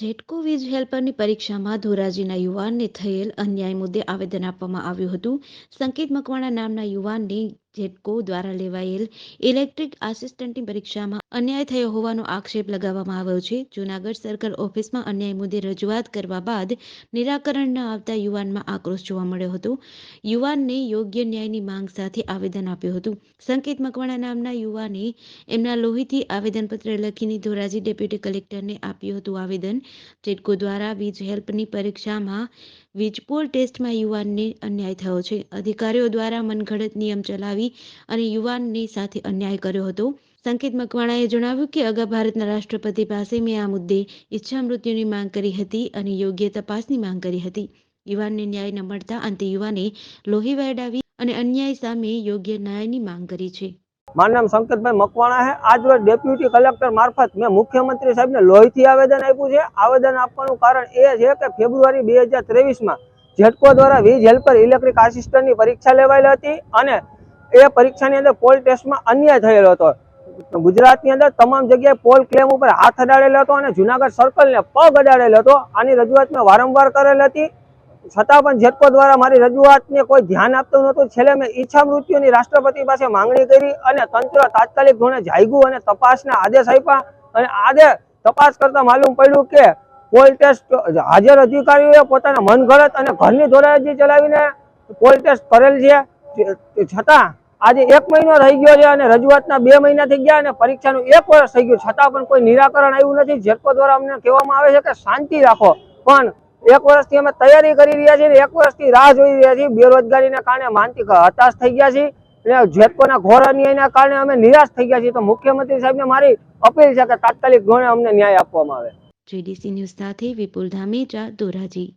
જેટકો વીજ હેલ્પરની પરીક્ષામાં ધોરાજીના યુવાનને થયેલ અન્યાય મુદ્દે આવેદન આપવામાં આવ્યું હતું. સંકેત મકવાણા નામના યુવાનને જેટકો દ્વારા લેવાયેલ ઇલેક્ટ્રિક આસિસ્ટન્ટની પરીક્ષામાં અન્યાય થયો હોવાનો આક્ષેપ લગાવવામાં આવ્યો છે. જૂનાગઢ સર્કલ ઓફિસમાં અન્યાય મુદ્દે રજૂઆત કરવા બાદ નિરાકરણ ન આવતા યુવાનમાં આક્રોશ જોવા મળ્યો હતો. યુવાનને યોગ્ય ન્યાયની માંગ સાથે આવેદન આપ્યું હતું. સંકેત મકવાણા નામના યુવાને એમના લોહીથી આવેદનપત્ર લખીને ધોરાજી ડેપ્યુટી કલેક્ટરને આપ્યું હતું આવેદન. જેટકો દ્વારા વીજ હેલ્પની પરીક્ષામાં વીજપોલ ટેસ્ટમાં યુવાનને અન્યાય થયો છે. અધિકારીઓ દ્વારા મનગઢત નિયમ ચલાવી અને યુવાનની સાથે અન્યાય કર્યો હતો. સંકેત મકવાણાએ જણાવ્યું કે અગાઉ ભારતના રાષ્ટ્રપતિ પાસે મેં આ મુદ્દે ઈચ્છા મૃત્યુની માંગ કરી હતી અને યોગ્ય તપાસની માંગ કરી હતી. યુવાનને ન્યાય ન મળતા અંતે યુવાને લોહી વેડાવી અને અન્યાય સામે યોગ્ય ન્યાયની માંગ કરી છે. મારું નામ શંકરભાઈ મકવાણા છે. આજ રોજ ડેપ્યુટી કલેક્ટર મારફત મેં મુખ્યમંત્રી સાહેબને લોહીથી આવેદન આપ્યું છે. આવેદન આપવાનું કારણ એ છે કે ફેબ્રુઆરી બે હજાર ત્રેવીસમાં જેટકો દ્વારા વીજ હેલ્પર ઇલેક્ટ્રિક આસિસ્ટન્ટની પરીક્ષા લેવાયેલી હતી અને એ પરીક્ષાની અંદર પોલ ટેસ્ટમાં અન્યાય થયેલો હતો. ગુજરાતની અંદર તમામ જગ્યાએ પોલ ક્લેમ ઉપર હાથ અડાડેલો હતો અને જુનાગઢ સર્કલને પગ અડાડેલો હતો. આની રજૂઆત મેં વારંવાર કરેલ હતી. છતાં પણ જેટકો દ્વારા મારી રજૂઆતને કોઈ ધ્યાન આપતું નહોતું. છેલ્લે મેં ઈચ્છા મૃત્યુની રાષ્ટ્રપતિ પાસે માંગણી કરી અને તંત્ર તાત્કાલિક ધોરણે જાગ્યું અને તપાસના આદેશ આપ્યા. અને આજે તપાસ કરતા માલુમ પડ્યું કે પોલ ટેસ્ટ હાજર અધિકારીઓએ પોતાના મનગળત અને ઘરની ધોરાજી ચલાવીને પોલ ટેસ્ટ કરેલ છે. છતાં આજે એક મહિનો થઈ ગયો છે અને રજૂઆતના બે મહિના થઈ ગયા અને પરીક્ષાનું એક વર્ષ થઈ ગયું. છતાં પણ કોઈ નિરાકરણ આવ્યું નથી. જેટકો દ્વારા અમને કહેવામાં આવે છે કે શાંતિ રાખો. પણ એક વર્ષથી અમે તૈયારી કરી રહ્યા છીએ એક વર્ષથી રાહ જોઈ રહ્યા છીએ. બેરોજગારીના કારણે માનસિક હતાશ થઈ ગયા છીએ અને જેતકોના ઘોર અન્યાયના કારણે અમે નિરાશ થઈ ગયા છીએ. તો મુખ્યમંત્રી સાહેબને મારી અપીલ છે કે તાત્કાલિક ધોરણે અમને ન્યાય આપવામાં આવે. જીડીસી ન્યૂઝ સાથે વિપુલ ધામેચા ધોરાજી.